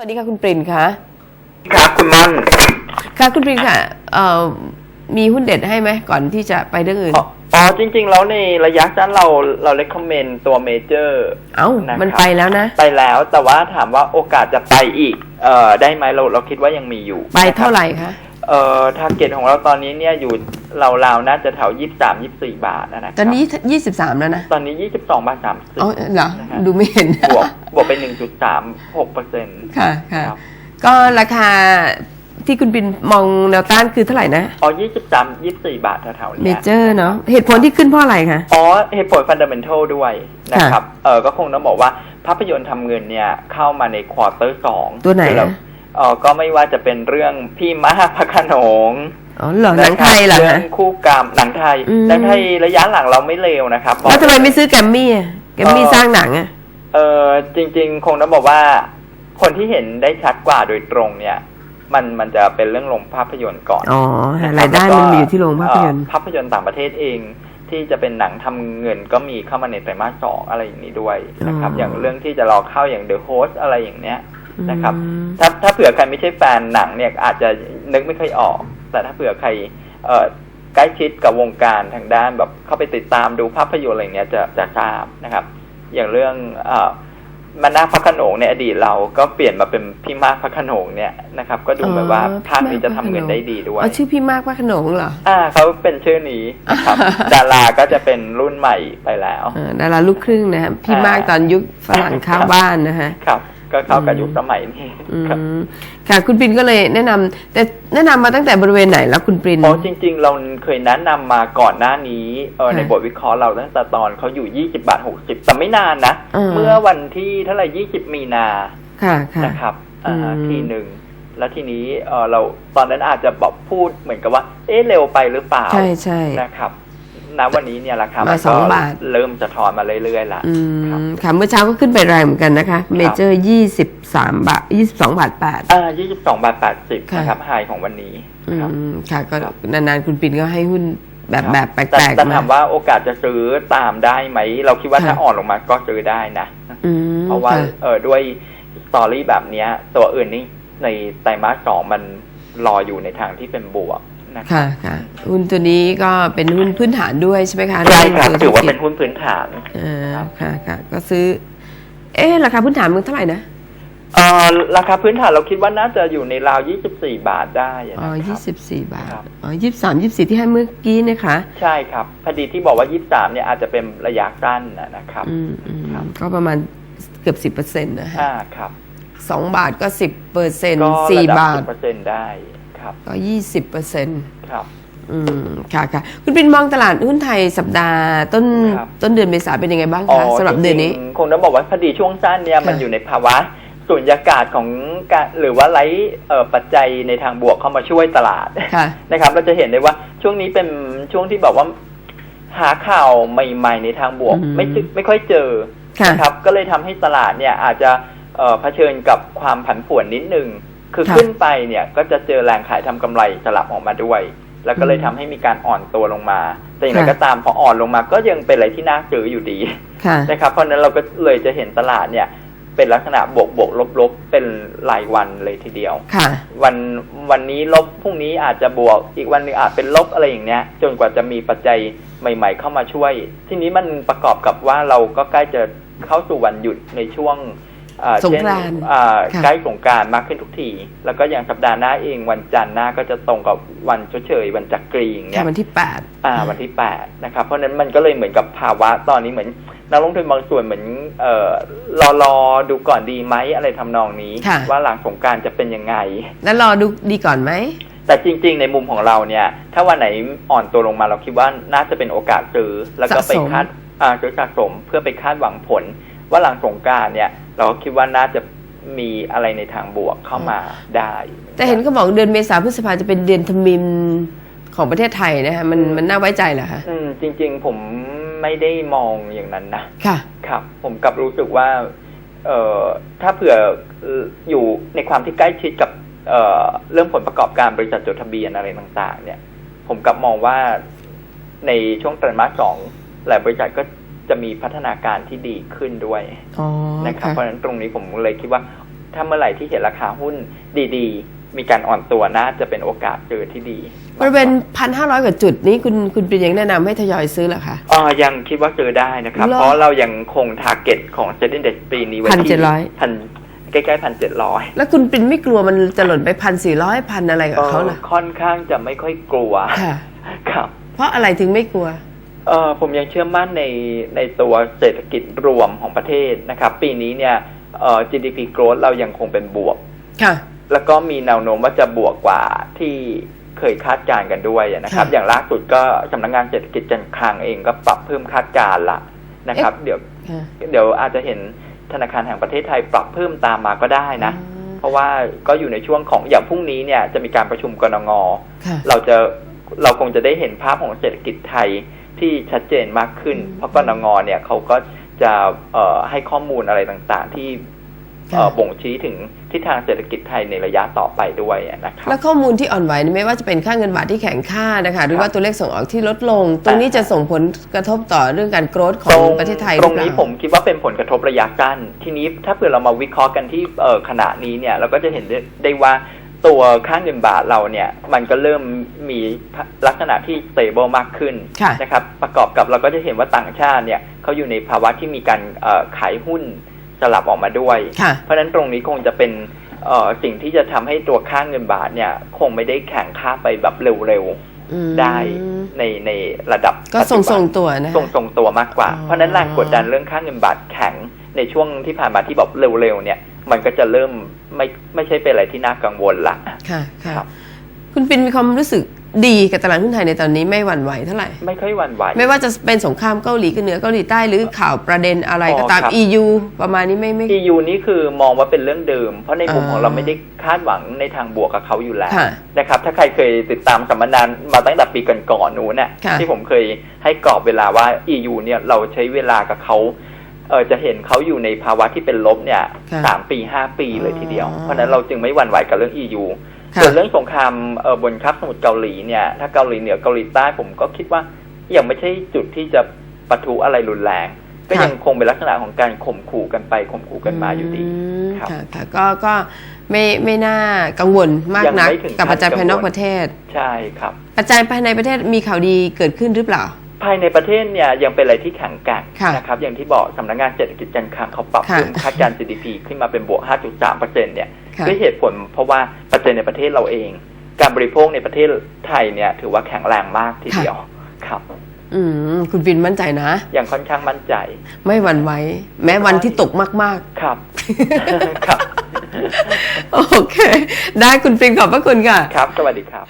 สวัสดีค่ะคุณปรินคะครับคุณม่อนค่ะคุณปรินค่ะเอ่อมีหุ้นเด็ดให้ไหมก่อนที่จะไปเรื่องอื่น อ๋ออ๋อจริง ๆ แล้วในระยะสั้นเราเราเล c คอมเมนตัวเมเจอร์เอ้านะครับมันไปแล้วนะ ไปแล้วแต่ว่าถามว่าโอกาสจะไปอีก เอ่อได้ไหมเราเราคิดว่ายังมีอยู่ไปเท่าไหร่คะ เอ่อทาร์เก็ตของเราตอนนี้เนี่ยอยู่เราวๆน่าจะแถวยี่สามยี่สี่บาทนะครับตอนนี้ยี่สิบสามแล้วนะ ตอนนี้ยี่สิบสองบาทสามสิบอ๋อเหรอนะครับดูไม่เห็น บวกบวกไปหนึ่งจุดสามหกเปอร์เซ็นต์ค่ะค่ะครับก็ราคาที่คุณปรินมองแนวต้านคือเท่าไหร่นะ อ๋อยี่สิบสามยี่สี่บาทแถวๆเมเนี้ยเจอร์เนาะ เหตุผลที่ขึ้นเพราะอะไรคะ อ๋อ เหตุผลฟันเดเมนทัลด้วยนะครับ เออก็คงต้องบอกว่าภาพยนตร์ทำเงินเนี่ยเข้ามาในควอเตอร์สองตัวไหนคือ เรานะเออก็ไม่ว่าจะเป็นเรื่องพี่มหาพระโขนงอ๋อเหรอหนังไทยเหรอเรื่ฮะคู่กรรมหนังไทยอืมหนังไทยระยะหลังเราไม่เลวนะครับแล้วทำไมไม่ซื้อแกรมมี่อะแกรมมี่เอ่อสร้างหนังอะเออจริง ๆ คงต้องบอกว่า คนที่เห็นได้ชัดกว่าโดยตรงเนี่ย มันมันจะเป็นเรื่องโรงภาพยนตร์ก่อนอ๋อนะครับรายได้แล้วก็มันมีอยู่ที่โรงภาพยนตร์เอ่อภาพยนตร์ต่างประเทศเองที่จะเป็นหนังทำเงินก็มีเข้ามาในไตรมาสสองอะไรอย่างนี้ด้วยนะครับอ๋อออย่างเรื่องที่จะรอเข้าอย่าง The Host อะไรอย่างเนี้ย นะครับอืมถ้าถ้าเผื่อใครไม่ใช่แฟนหนังเนี่ยอาจจะนึกไม่ค่อยออก แต่ถ้าเผื่อใครเอ่อใกล้ชิดกับวงการทางด้านแบบเข้าไปติดตามดูภาพยนตร์อะไรเนี้ยจะจะทราบนะครับ อย่างเรื่องเอ่อมานาคพระโขนงในอดีตเราก็เปลี่ยนมาเป็นพี่มากพระโขนงเนี่ยนะครับ ก็ดูแบบว่าอ๋อภาคนี้จะทำเงินได้ดีด้วยอ๋อชื่อพี่มากว่าขนงเหรออ่าเขาเป็นชื่อนี้นะครับดาราก็จะเป็นรุ่นใหม่ไปแล้วเออดาราลูกครึ่งนะครับพี่มากตอนยุคฝรั่งข้าวบ้านนะฮะครับ ก็เข้ากับอืมยุคสมัยนี้อืครับมค่ะ คุณปรินก็เลยแนะนำแต่แนะนำมาตั้งแต่บริเวณไหนแล้วคุณปรินอ๋อจริง ๆ เราเคยแนะนำมาก่อนหน้านี้เออค่ะในบทวิเคราะห์เราตั้งแต่ตอนเขาอยู่20บาท60แต่ไม่นานนะเออเมื่อวันที่เท่าไหร่20มีนาค่ะค่ะนะครับอ่าอืมทีหนึ่งแล้วทีนี้เออเราตอนนั้นอาจจะบอกพูดเหมือนกับว่า เอ๊ะเร็วไปหรือเปล่าใช่ใช่นะครับ ณวันนี้เนี่ยราคามามันสอก็งบาท เริ่มจะทอนมาเรื่อยๆละอืครับมค่ะเมื่อเช้าก็ขึ้นไปแรงเหมือนกันนะคะ เมเจอร์ยี่สิบสามบาทยี่สิบสองบาทแปดอ่า22บาท80ค่ะนะครับไฮของวันนี้อืครับมค่ะก็ครับนานๆคุณปรินก็ให้หุ้นแบบครับแบบแปแต่ลกแต่ๆถามว่าโอกาสจะซื้อตามได้ไหม เราคิดว่าค่ะถ้าอ่อนลงมาก็ซื้อได้นะอืมเพราะว่าค่ะเออด้วยสตอรี่แบบเนี้ย ตัวอื่นนี่ในไตรมาสสองมันรออยู่ในทางที่เป็นบวก นะค่ะค่ะหุ้นตัวนี้ก็เป็นหุ้นพื้นฐานด้วยใช่ไหมคะใช่ครับเงถือว่าธุรเป็กินจหุ้นพื้นฐานเออครับค่ะค่ะก็ซื้อ เอ๊ะราคาพื้นฐานมันเท่าไหร่นะเออราคาพื้นฐานเราคิดว่าน่าจะอยู่ในราว 24 บาทได้นะอ๋อคยี่รับสิบสี่บาทครับอ๋อยี่สิบสามยี่สิบสี่ที่ให้เมื่อกี้นะคะ ใช่ครับ พอดีที่บอกว่า 23 เนี่ยอาจจะเป็นระยะสั้นนะนะครับ อืมอืมครับก็ประมาณเกือบสิบเปอร์เซ็นต์นะฮะอ่าครับสองบาทก็สิบเปอร์เซ็นต์ก็สี่ระดับาท10เปอร์เซ็นต์ได้ ครับก็ยี่สิบเปอร์เซ็นต์ครับ อืมค่ะค่ะคุณปินมองตลาดหุ้นไทยสัปดาห์ต้นครับ ต้นเดือนเมษาเป็นยังไงบ้างอ๋อคะสำหรับเดือนนี้จริงๆคงต้องบอกว่าพอดีช่วงสั้นเนี่ยค่ะ มันอยู่ในภาวะสุญญากาศของการหรือว่าไร้เอ่อปัจจัยในทางบวกเข้ามาช่วยตลาด ค่ะ นะครับเราจะเห็นได้ว่าช่วงนี้เป็นช่วงที่แบบว่า หาข่าวใหม่ ๆ ในทางบวก อืม ไม่ซึไม่ค่อยเจอค่ะ นะครับ ก็เลยทำให้ตลาดเนี่ยอาจจะเอ่อเผชิญกับความผันผวนนิดนึง คือค่ะขึ้นไปเนี่ยก็จะเจอแรงขายทำกำไรสลับออกมาด้วย แล้วก็เลยอืมทำให้มีการอ่อนตัวลงมา แต่อย่างไรค่ะก็ตามพออ่อนลงมาก็ยังเป็นอะไรที่น่าซื้ออยู่ดีค่ะนะครับ เพราะฉะนั้นเราก็เลยจะเห็นตลาดเนี่ยเป็นลักษณะบวกบวกลบลบเป็นรายวันเลยทีเดียวค่ะ วันวันนี้ลบพรุ่งนี้อาจจะบวกอีกวันหนึงอาจเป็นลบอะไรอย่างเนี้ย จนกว่าจะมีปัจจัยใหม่ ๆ เข้ามาช่วย ทีนี้มันประกอบกับว่าเราก็ใกล้จะเข้าสู่วันหยุดในช่วงอ่ สงเช่นกรานต์อ่าค่ะใกล้สงกรารมากขึ้นทุกที แล้วก็อย่างสัปดาห์หน้าเองวันจันทร์หน้าก็จะตรงกับวันชดเชยวันจักรีอย่างเงี้ค่ะยวันที่แปดอ่า วันที่แปดนะครับ เพราะฉะนั้นมันก็เลยเหมือนกับภาวะตอนนี้เหมือนนักลงทุนบางส่วนเหมือนเอ่อรอรอดูก่อนดีไหมอะไรทำนองนี้ค่ะว่าหลังสงกรารจะเป็นยังไง แล้วรอดูดีก่อนไหมแต่จริง ๆ ในมุมของเราเนี่ย ถ้าวันไหนอ่อนตัวลงมาเราคิดว่าน่าจะเป็นโอกาสซื้อแล้วก็ไปสะสมคาดอ่าซื้อสะสมเพื่อไปคาดหวังผล ว่าหลังสงกรารเนี่ย เราก็คิดว่าน่าจะมีอะไรในทางบวกเข้ามาได้ แต่เห็นเขาบอกเดือนเมษาพฤษภาจะเป็นเดือนทมิมของประเทศไทยนะคะมันมันน่าไว้ใจเหรอคะอืมจริง ๆ ผมไม่ได้มองอย่างนั้นนะค่ะ ครับ ผมกลับรู้สึกว่า เอ่อถ้าเผื่อเอ่ออยู่ในความที่ใกล้ชิดกับเอ่อเรื่องผลประกอบการบริษัทจดทะเบียนอะไรต่าง ๆ เนี่ย ผมกลับมองว่าในช่วงไตรมาสสองหลายบริษัทก็ จะมีพัฒนาการที่ดีขึ้นด้วยอ๋อนะครับค่ะเพราะฉะนั้นตรงนี้ผมเลยคิดว่า ถ้าเมื่อไหร่ที่เห็นราคาหุ้นดีๆ มีการอ่อนตัวน่าจะเป็นโอกาสเจอที่ดีบริเวณพันห้าร้อยกว่าจุดนี้คุณคุณเป็นยังแนะนำให้ทยอยซื้อเหรอคะอ่ายังคิดว่าเจอได้นะครับเหรอเพราะเรายังคงทาร์เก็ตของเซ็นดิ้งเด็ปีนี้ไว้ที่1,700พันใกล้ๆพันเจ็ดร้อยแล้วคุณปรินไม่กลัวมันจะหล่นไปพันสี่ร้อยพันอะไรกับเขาเหรอค่อนข้างจะไม่ค่อยกลัวค่ะครับเพราะอะไรถึงไม่กลัว เออผมยังเชื่อมั่นในในตัวเศรษฐกิจรวมของประเทศนะครับ ปีนี้เนี่ยเอ่อ GDP growth เรายังคงเป็นบวก ค่ะ แล้วก็มีแนวโน้มว่าจะบวกกว่าที่เคยคาดการณ์กันด้วยนะครับ ค่ะอย่างล่าสุดก็สำนักงานเศรษฐกิจการคลังเองก็ปรับเพิ่มคาดการณ์ละนะครับ เดี๋ยวค่ะเดี๋ยวอาจจะเห็นธนาคารแห่งประเทศไทยปรับเพิ่มตามมาก็ได้นะเพราะว่าก็อยู่ในช่วงของอย่างพรุ่งนี้เนี่ยจะมีการประชุมกรงง ค่ะ เราจะเราคงจะได้เห็นภาพของเศรษฐกิจไทย ที่ชัดเจนมากขึ้นอืมเพราะกรงงเนี่ยเขาก็จะเอ่อให้ข้อมูลอะไรต่างๆ ที่เอ่อค่ะบ่งชี้ถึงทิศทางเศรษฐกิจไทยในระยะต่อไปด้วยนะครับแล้วข้อมูลที่อ่อนไหวนี่ไม่ว่าจะเป็นค่าเงินบาทที่แข็งค่านะคะ หรือครับว่าตัวเลขส่งออกที่ลดลง ตรงนี้อ่าจะส่งผลกระทบต่อเรื่องการโกรธขอตงรงประเทศไทยหตอรงเปล่านี้ผมคิดว่าเป็นผลกระทบระยะสั้น ทีนี้ถ้าเผื่อเรามาวิเคราะห์กันที่เอ่อขณะนี้เนี่ยเราก็จะเห็นได้ได้ว่า ตัวค่าเงินบาทเราเนี่ยมันก็เริ่มมีลักษณะที่ stable มากขึ้นค่ะนะครับประกอบกับเราก็จะเห็นว่าต่างชาติเนี่ยเขาอยู่ในภาวะที่มีการเอ่อขายหุ้นสลับออกมาด้วยค่ะเพราะฉะนั้นตรงนี้คงจะเป็นเอ่อสิ่งที่จะทำให้ตัวค่าเงินบาทเนี่ยคงไม่ได้แข่งค่าไปแบบเร็วอืมๆได้ในในระดับก็ปัจทรจุงบันทรงๆตัวนะทรงทรงตัวมากกว่าอ๋อเพราะฉะนั้นแรงกดดันเรื่องค่าเงินบาทแข็งในช่วงที่ผ่านมาที่บอกเร็วๆเนี่ย มันก็จะเริ่มไม่ไม่ใช่เป็นอะไรที่น่ากังวลละค่ะค่ะครับคุณปินมีความรู้สึกดีกับตลาดหุ้นไทยในตอนนี้ไม่หวั่นไหวเท่าไหร่ ไม่ค่อยหวั่นไหว ไม่ว่าจะเป็นสงครามเกาหลีกับเหนือเกาหลีใต้หรือข่าวประเด็นอะไรก็ตามอ๋อครับ EU ประมาณนี้ไม่ไม่ EU นี่คือมองว่าเป็นเรื่องเดิม เพราะในมุมอ่าของเราไม่ได้คาดหวังในทางบวกกับเขาอยู่แล้วค่ะนะครับถ้าใครเคยติดตามสัมมนานมาตั้งแต่ปีก่อนๆนู้นน่ะค่ะที่ผมเคยให้กรอบเวลาว่า EU เนี่ยเราใช้เวลากับเขา เออจะเห็นเขาอยู่ในภาวะที่เป็นลบเนี่ยค่ะสามปีห้าปีเลยทีเดียวอ๋อเพราะฉะนั้นเราจึงไม่หวั่นไหวกับเรื่อง EU ค่ะส่วนเรื่องสงครามเอ่อบนคาบสมุทรเกาหลีเนี่ย ถ้าเกาหลีเหนือเกาหลีใต้ผมก็คิดว่ายังไม่ใช่จุดที่จะปะทุอะไรรุนแรง ก็ค่ะยังคงเป็นลักษณะของการข่มขู่กันไปข่มขู่กันมาอยู่ดีมครับค่ะค่ะก็ก็ไม่ไม่น่ากังวลมากยังนักไม่ถึงกับปัจจัยขั้นภายนอกกังวลประเทศ ใช่ครับปัจจัยภายในประเทศมีข่าวดีเกิดขึ้นหรือเปล่า ภายในประเทศเนี่ยยังเป็นอะไรที่แข็งแกร่งค่ะนะครับ อย่างที่บอกสำนักงานเศรษฐกิจการคลังเขาปรับค่ะเพิ่มคาดการณ์ GDP ขึ้นมาเป็นบวก 5.3เปอร์เซ็นต์เนี่ยค่ะด้วยเหตุผลเพราะว่าปัจจัยในประเทศเราเอง การบริโภคในประเทศไทยเนี่ยถือว่าแข็งแรงมากทีเดียวครับ อืมคุณปินมั่นใจนะยังค่อนข้างมั่นใจ ไม่หวั่นไหวแม้วันที่ตกมากครับครับๆโอเค ได้คุณปินขอบพระคุณค่ะ ครับ สวัสดีครับ